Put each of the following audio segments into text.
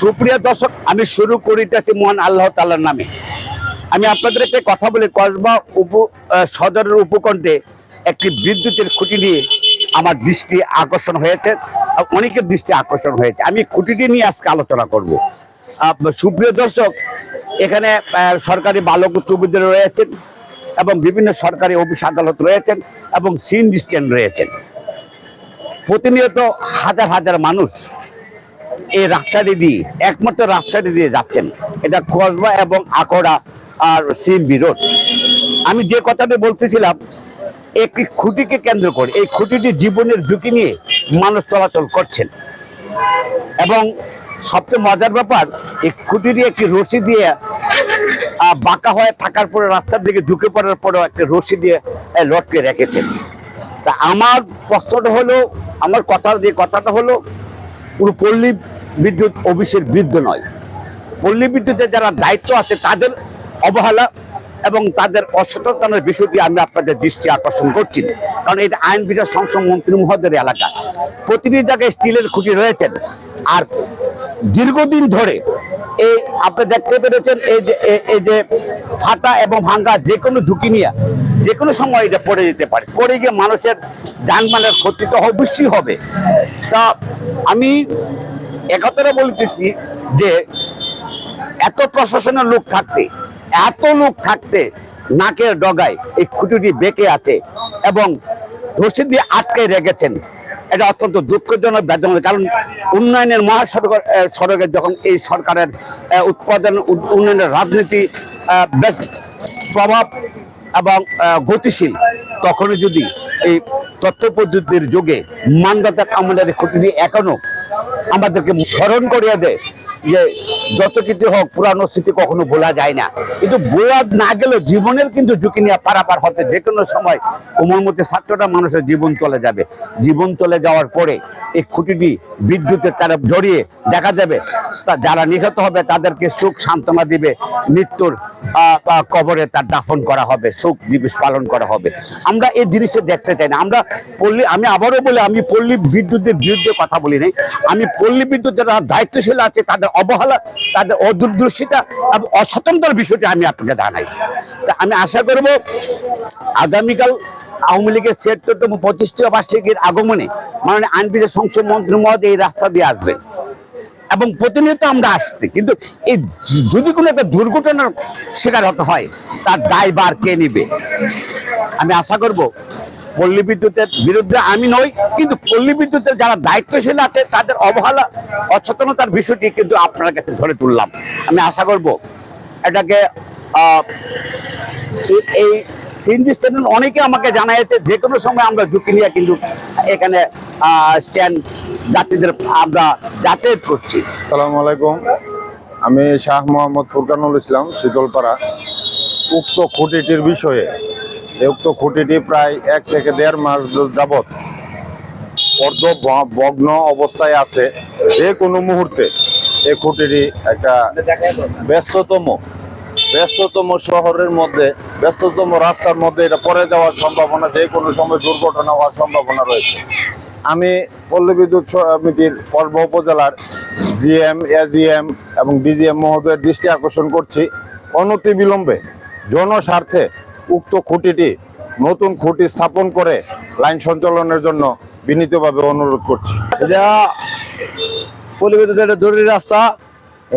সুপ্রিয় দর্শক, আমি শুরু করিতেছি মহান আল্লাহ তাল্লার নামে। আমি আপনাদেরকে কথা বলি কসবা উপ সদরের উপকণ্ঠে একটি বিদ্যুতের খুঁটি নিয়ে আমার দৃষ্টি আকর্ষণ হয়েছে অনেকের দৃষ্টি আকর্ষণ হয়েছে। আমি খুঁটিটি নিয়ে আজকে আলোচনা করব। সুপ্রিয় দর্শক, এখানে সরকারি বালক উচ্চ বিদ্যালয় রয়েছেন এবং বিভিন্ন সরকারি অফিস আদালত রয়েছেন এবং সিন স্ট্যান্ড রয়েছেন। প্রতিনিয়ত হাজার হাজার মানুষ এই রাস্তাটি দিয়ে, একমাত্র রাস্তাটি দিয়ে যাচ্ছেন। এটা কসবা এবং আকড়া আর সিএমবি রোড। আমি যে কথাটি বলতেছিলাম, একটি খুঁটিকে কেন্দ্র করে, এই খুঁটিটি জীবনের ঝুঁকি নিয়ে মানুষ চলাচল করছেন। এবং সবচেয়ে মজার ব্যাপার, এই খুঁটিটি একটি রশি দিয়ে বাঁকা হয়ে থাকার পরে রাস্তার দিকে ঢুকে পড়ার পরেও একটা রশি দিয়ে লটকে রেখেছেন। তা আমার প্রশ্নটা হলো, আমার কথার যে কথাটা হলো পুরো পল্লী বিদ্যুৎ অফিসের বিরুদ্ধে নয়। পল্লী বিদ্যুতের যারা দায়িত্ব আছে, তাদের অবহেলা এবং তাদের অসচেতনের বিষয়টি আমি আপনাদের দৃষ্টি আকর্ষণ করছি। কারণ এটা আইন বিচার সংসদ মন্ত্রী মহোদয়ের এলাকা। প্রতিটি জায়গায় স্টিলের খুঁটি রয়েছেন। আর দীর্ঘদিন ধরে এই আপনি দেখতে পেরেছেন, এই যে এই যে ফাটা এবং ভাঙ্গা যে কোনো ঝুঁকি নিয়ে, যে কোনো সময় এটা পড়ে যেতে পারে। পড়ে গিয়ে মানুষের যানবাহনের ক্ষতি তো অবশ্যই হবে। তা আমি একথা বলতেছি যে এত প্রশাসনের লোক থাকতে, এত লোক থাকতে নাকের ডগায় এই খুঁটিটি বেঁকে আছে এবং রশি দিয়ে আটকে রেখেছেন। এটা অত্যন্ত দুঃখজনক বেদনা কারণ উন্নয়নের মহাসড়ক সড়কে যখন এই সরকারের উৎপাদন উন্নয়নের রাজনীতি বেশ প্রভাব এবং গতিশীল, তখনই যদি এই তথ্য প্রযুক্তির যুগে মানদাতা আমলের খুঁটিটি এখনও আমাদেরকে স্মরণ করিয়া দেয় যে যত কিছু হোক, পুরানো স্মৃতি কখনো ভোলা যায় না। কিন্তু ভোলা না গেলেও জীবনের কিন্তু ঝুঁকি নিয়ে পারাপার হতে যে কোনো সময় কোমলমতি ছাত্রটা মানুষের জীবন চলে যাবে। জীবন চলে যাওয়ার পরে এই খুঁটিটি বিদ্যুতের তারা জড়িয়ে দেখা যাবে। তা যারা নিহত হবে, তাদেরকে সুখ সান্ত্বনা দিবে। মৃত্যুর কবরে তার দাফন করা হবে, সুখ দিবস পালন করা হবে। আমরা এই জিনিসটা দেখতে চাই না। আমরা পল্লী, আমি আবারও বলি, আমি পল্লী বিদ্যুতের বিরুদ্ধে কথা বলি নাই। আমি পল্লী বিদ্যুৎ যারা দায়িত্বশীল আছে, তাদের অবহেলা, তাদের অদূরদর্শিতা এবং অস্বতন্ত্র বিষয়টি আমি আপনাকে জানাই। তা আমি আশা করব, আগামীকাল আওয়ামী লীগের ছিয়াত্তরতম প্রতিষ্ঠা বার্ষিকীর আগমনে মাননীয় আইন বিচার সংসদ মন্ত্রী মহোদয় এই রাস্তা দিয়ে আসবেন। এবং প্রতিনিয়ত আমরা আসছি, কিন্তু এই যদি কোনো একটা দুর্ঘটনার শিকার হতে হয়, তার দায় বার কে নিবে? আমি আশা করব পল্লী বিদ্যুতের বিরুদ্ধে আমি নই, কিন্তু পল্লী বিদ্যুতের যারা দায়িত্বশীল আছে, তাদের অবহেলা, অচেতনতার বিষয়টি কিন্তু আপনার কাছে ধরে তুললাম। আমি আশা করব এটাকে এই- সিএনজি স্ট্যান্ড অনেকে আমাকে জানাইছে যে কোনো সময় আমরা ঝুঁকি নিয়ে কিন্তু এখানে স্ট্যান্ড যাত্রীদের আমরা যাতায়াত করছি। সালাম আলাইকুম। আমি শাহ মোহাম্মদ ফুরকানুল ইসলাম, শীতলপাড়া। উক্ত খুঁটিটির বিষয়ে উক্ত খুঁটিটি প্রায় এক থেকে দেড় মাস যাবৎ অর্ধ ভগ্ন অবস্থায় আছে। যে কোনো মুহূর্তে এই খুঁটিটি একটা ব্যস্ততম ব্যস্ততম শহরের মধ্যে, ব্যস্ততম রাস্তার মধ্যে এটা পড়ে যাওয়ার সম্ভাবনা, যে কোনো সময় দুর্ঘটনা হওয়ার সম্ভাবনা রয়েছে। আমি পল্লী বিদ্যুৎ সমিতির পর্ব উপজেলার জিএম, এজিএম এবং ডিজিএম মহোদয়ের দৃষ্টি আকর্ষণ করছি। অনতি বিলম্বে জনস্বার্থে উক্ত খুঁটিটি নতুন খুঁটি স্থাপন করে লাইন সঞ্চালনের জন্য বিনীতভাবে অনুরোধ করছি। এটা জরুরি রাস্তা।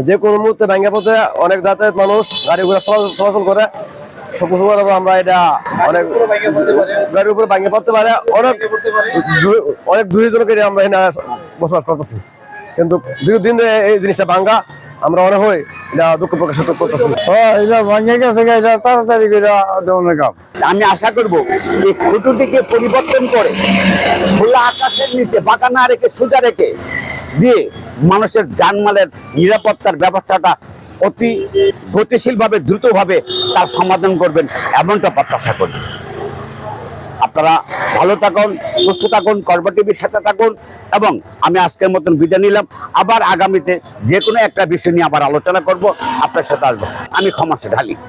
যে কোনো মুহূর্তে ভেঙে পড়তে অনেক যাতায়াত মানুষ গাড়ি ঘোড়া চলাচল করে। কিছু আমরা এটা অনেক গাড়ির উপরে ভেঙে পড়তে পারে। অনেক দূর- অনেক দূরের জন্য করে আমরা এখানে বসবাস করতেছি। কিন্তু দীর্ঘদিন ধরে এই জিনিসটা ভাঙ্গা আমরা অনেক হই এটা দুঃখ প্রকাশ করতেছি এটা ভাঙে গেছে এটা তাড়াতাড়ি করে দেওয়ার কাম। আমি আশা করব এই খুঁটুটিকে পরিবর্তন করে খোলা আকাশের নিচে বাঁকা না রেখে সোজা রেখে দিয়ে মানুষের জানমালের নিরাপত্তার ব্যবস্থাটা অতি গতিশীলভাবে দ্রুতভাবে তার সমাধান করবেন এমনটা প্রত্যাশা করি। আপনারা ভালো থাকুন, সুস্থ থাকুন কর্ম টিভির সাথে থাকুন এবং আমি আজকের মতন বিদায় নিলাম। আবার আগামীতে যে কোনো একটা বিষয় নিয়ে আবার আলোচনা করব, আপনার সাথে আসব। আমি ক্ষমা ঢালি।